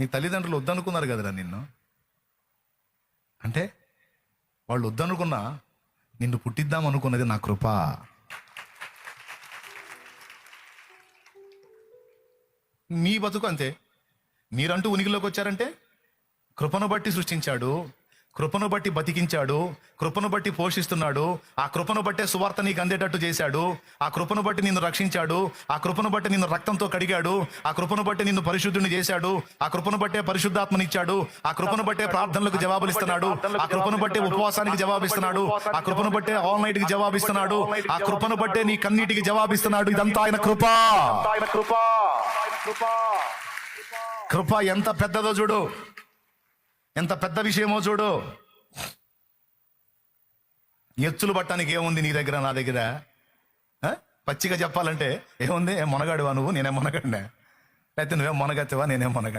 నీ తల్లిదండ్రులు వద్దనుకున్నారు కదరా నిన్ను? అంటే వాళ్ళు వద్దనుకున్నా నిన్ను పుట్టిద్దాం అనుకున్నది నా కృప. మీ బతుకు అంతే. మీరంటూ ఉనికిలోకి వచ్చారంటే కృపను బట్టి సృష్టించాడు కృపను బట్టి బతికించాడు కృపను బట్టి పోషిస్తున్నాడు ఆ కృపను బట్టే సువార్త నీకు అందేటట్టు చేశాడు ఆ కృపను బట్టి నిన్ను రక్షించాడు ఆ కృపను బట్టి నిన్ను రక్తంతో కడిగాడు ఆ కృపను బట్టి నిన్ను పరిశుద్ధుని చేశాడు ఆ కృపను బట్టే పరిశుద్ధాత్మనిచ్చాడు ఆ కృపను బట్టే ప్రార్థనలకు జవాబులిస్తున్నాడు ఆ కృపను బట్టే ఉపవాసానికి జవాబిస్తున్నాడు ఆ కృపను బట్టే ఆల్ నైట్కి జవాబిస్తున్నాడు ఆ కృపను బట్టే నీ కన్నీటికి జవాబిస్తున్నాడు ఇదంతా ఆయన కృప. కృప. కృప ఎంత పెద్దదో చూడు. ఎంత పెద్ద విషయమో చూడు. ఎచ్చులు పట్టడానికి ఏముంది నీ దగ్గర నా దగ్గర? పచ్చిగా చెప్పాలంటే ఏముంది? ఏ మొనగాడువా నువ్వు? నేనే మొనగాడినా. లేకపోతే నువ్వేం మొనగత్తవా? నేనేం మొనగాడినా.